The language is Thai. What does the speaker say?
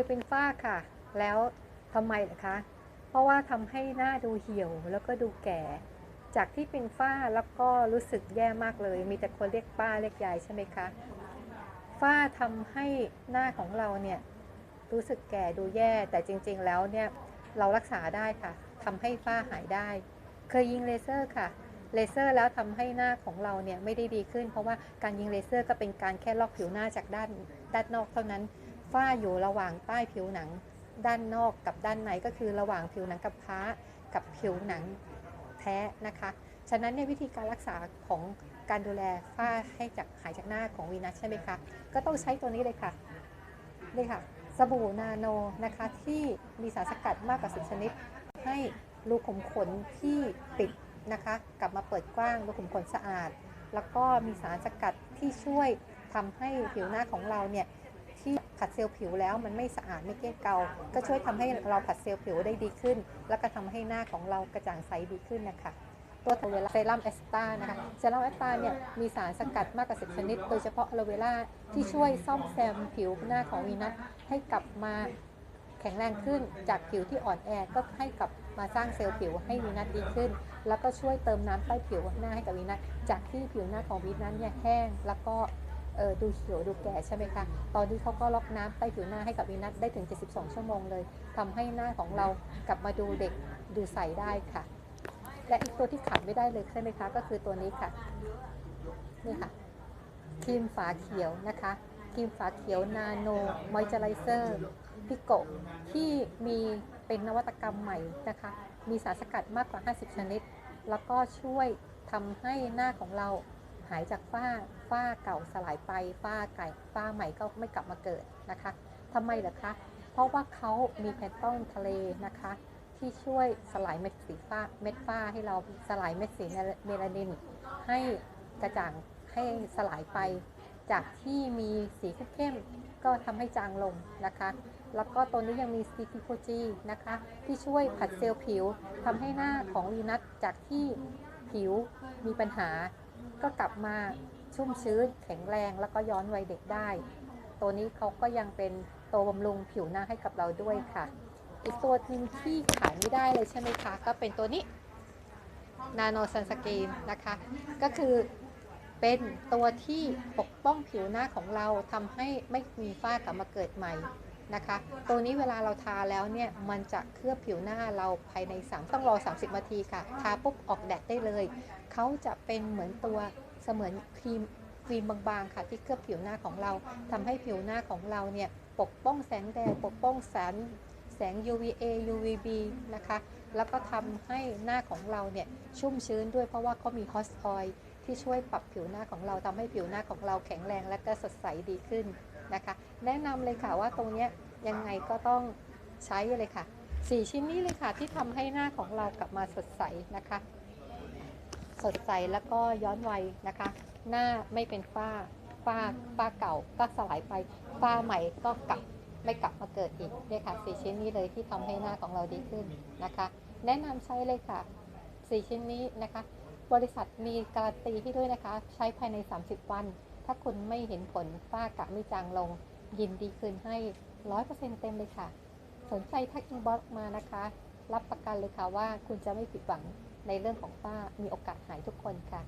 ยเป็นฝ้าค่ะ แล้วทำไมล่ะคะ เพราะว่าทำให้หน้าดูเหี่ยวแล้วก็ดูแก่ จากที่เป็นฝ้าแล้วก็รู้สึกแย่มากเลย มีแต่คนเรียกป้าเรียกยายใช่ไหมคะ ฝ้าทำให้หน้าของเราเนี่ยรู้สึกแก่ดูแย่แต่จริง ๆ แล้วเนี่ยเรารักษาได้ค่ะทำให้ฝ้าหายได้ เคยยิงเลเซอร์ค่ะเลเซอร์แล้วทำให้หน้าของเราเนี่ยไม่ได้ดีขึ้น เพราะว่าการยิงเลเซอร์ก็เป็นการแค่ลอกผิวหน้าจากด้านด้านนอกเท่านั้น ฝ้าอยู่ระหว่างใต้ผิวหนัง ด้านนอกกับด้านในก็คือระหว่างผิวหนังกับพ้ากับผิวหนังแท้นะคะ ฉะนั้นในยวิธีการรักษาของการดูแลฝ้าให้จากหายจากหน้าของวีนัสใช่ไหมคะ ก็ต้องใช้ตัวนี้เลยค่ะ นี่ค่ะ สบู่นาโนนะคะ ที่มีสารสกัดมากกว่า10ชนิด ให้รูขุมขนที่ปิดนะคะ กลับมาเปิดกว้างรูขุมขนสะอาด แล้วก็มีสารสกัดที่ช่วยทำให้ผิวหน้าของเราเนี่ย ที่ผัดเซลล์ผิวแล้วมันไม่สะอาดไม่เกลี้ยงเกลาก็ช่วยทำให้เราผัดเซลล์ผิวได้ดีขึ้น แล้วก็ทำให้หน้าของเรากระจ่างใสดีขึ้นนะคะตัวอะโลเวราเซรั่มเอสตานะคะเซรั่มเอสตาเนี่ยมีสารสกัดมากกว่า10ชนิด โดยเฉพาะอะโลเวราที่ช่วยซ่อมแซมผิวหน้าของวีนัสให้กลับมาแข็งแรงขึ้นจากผิวที่อ่อนแอก็ให้กลับมาสร้างเซลล์ผิวให้วีนัสดีขึ้น แล้วก็ช่วยเติมน้ำใต้ผิวหน้าให้กับวีนัสจากที่ผิวหน้าของวีนัสเนี่ยแห้งแล้วก็ เออดูเขียวดูแก่ใช่ไหมคะ ตอนนี้เขาก็ล็อกน้ำใต้ผิวหน้าให้กับวีนัสได้ถึง 72 ชั่วโมงเลยทำให้หน้าของเรากลับมาดูเด็กดูใสได้ค่ะ และอีกตัวที่ขาดไม่ได้เลยใช่ไหมคะ ก็คือตัวนี้ค่ะ นี่ค่ะครีมฝาเขียวนะคะครีมฝาเขียวนาโนมอยเจอไรเซอร์พิโกที่มีเป็นนวัตกรรมใหม่นะคะ มีสารสกัดมากกว่า 50 ชนิด แล้วก็ช่วยทำให้หน้าของเรา หายจากฝ้าฝ้าเก่าสลายไปฝ้าไก่ฝ้าใหม่ก็ไม่กลับมาเกิดนะคะทำไมเหรอคะ เพราะว่าเขามีแพลนต้นทะเลนะคะ ที่ช่วยสลายเม็ดสีฟ้าเม็ดฝ้าให้เราสลายเม็ดสีเมลานิน ให้กระจ่างให้สลายไป จากที่มีสีเข้มก็ทำให้จางลงนะคะ แล้วก็ตัวนี้ยังมี c t โ g นะคะ ที่ช่วยผัดเซลล์ผิวทำให้หน้าของวีนัสจากที่ผิวมีปัญหา ก็กลับมาชุ่มชื้นแข็งแรงแล้วก็ย้อนวัยเด็กได้ ตัวนี้เขาก็ยังเป็นตัวบำรุงผิวหน้าให้กับเราด้วยค่ะ อีกตัวหนึงที่ขายไม่ได้เลยใช่ไหมคะ ก็เป็นตัวนี้นาโนซันสกรีนนะคะ ก็คือเป็นตัวที่ปกป้องผิวหน้าของเราทำให้ไม่มีฝ้ากลับมาเกิดใหม่ นะคะ ตัวนี้เวลาเราทาแล้วเนี่ยมันจะเคลือบผิวหน้าเราภายใน 3 ต้องรอ 30นาทีค่ะ ทาปุ๊บออกแดดได้เลย เขาจะเป็นเหมือนตัวเสมือนครีมครีมบางๆค่ะที่เคลือบผิวหน้าของเราทำให้ผิวหน้าของเราเนี่ยปกป้องแสงแดดปกป้องแสงแสง UVA UVB นะคะ แล้วก็ทำให้หน้าของเราเนี่ยชุ่มชื้นด้วยเพราะว่าเขามีฮอสออยที่ช่วยปรับผิวหน้าของเราทำให้ผิวหน้าของเราแข็งแรงและก็สดใสดีขึ้น นะคะ แนะนำเลยค่ะว่าตรงเนี้ยยังไงก็ต้องใช้เลยค่ะ 4 ชิ้นนี้เลยค่ะที่ทำให้หน้าของเรากลับมาสดใสนะคะ สดใสแล้วก็ย้อนวัยนะคะ หน้าไม่เป็นฝ้าฝ้าฝ้าเก่าก็สลายไปฝ้าใหม่ก็กลับไม่กลับมาเกิดอีกเนี่ยค่ะสี่ชิ้นนี้เลยที่ทำให้หน้าของเราดีขึ้นนะคะ แนะนำใช้เลยค่ะสี่ชิ้นนี้นะคะ บริษัทมีการันตีให้ด้วยนะคะ ใช้ภายใน 30 วัน ถ้าคุณไม่เห็นผลฝ้ากระไม่จางลง ยินดีคืนให้ร้อยเปอร์เซ็นต์เต็มเลยค่ะ สนใจทักอินบ็อกมานะคะ รับประกันเลยค่ะว่าคุณจะไม่ผิดหวังในเรื่องของฝ้ามีโอกาสหายทุกคนค่ะ